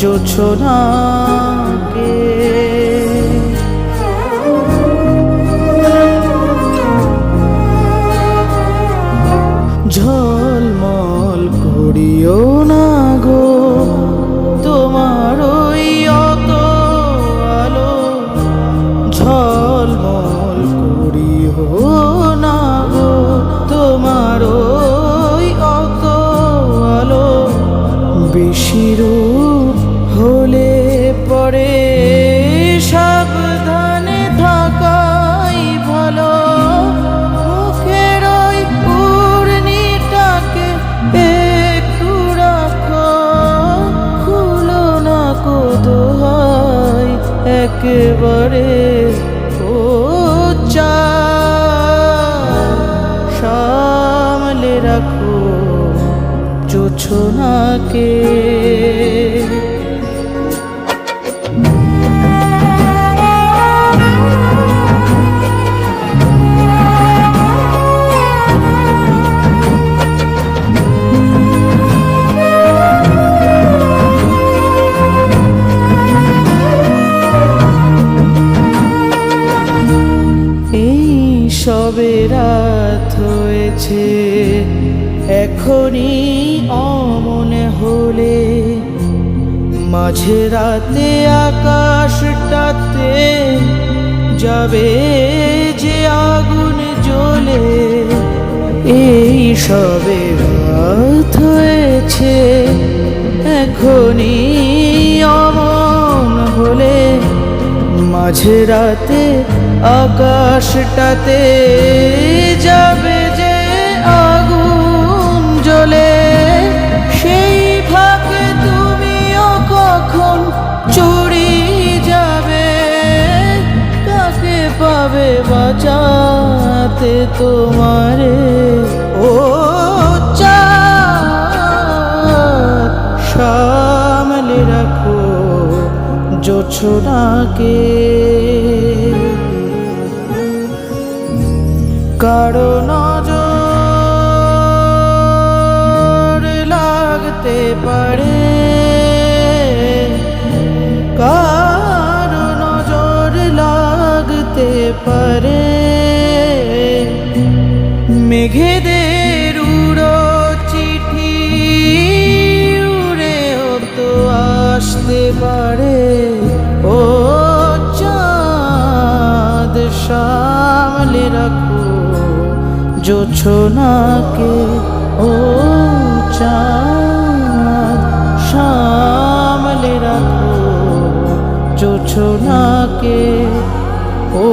জোছনাকে ঝলমল করিও না গো, তোমার ওই অত আলো। ঝলমল করিও না গো, তোমার ওই অত আলো। বেশি একেবারে ও চা সামলে রাখো জোছনাকে। সবে রাত হয়েছে? এখনই অমনে হলে মাঝে রাতে আকাশটাতে যাবে যে আগুন জ্বলে। এই সবে রাত হয়েছে, এখনই অমন হলে মাঝে রাতে আকাশটাতে যাবে যে আগুন জ্বলে, সেই ফাঁকে তুমিও কখন চুরি যাবে? কাকে পাবে বাঁচাতে তোমারে? ও সামলে রাখো জোছনাকে। কারও নজর লাগতে পারে। কারও নজর লাগতে পারে। মেঘেদের উড়ো চিঠি উড়েও তো আসতে পারে। ও চাঁদ সামলে রাখো জোছনাকে ও চাঁদ সামলে রাখো। জোছনাকে ও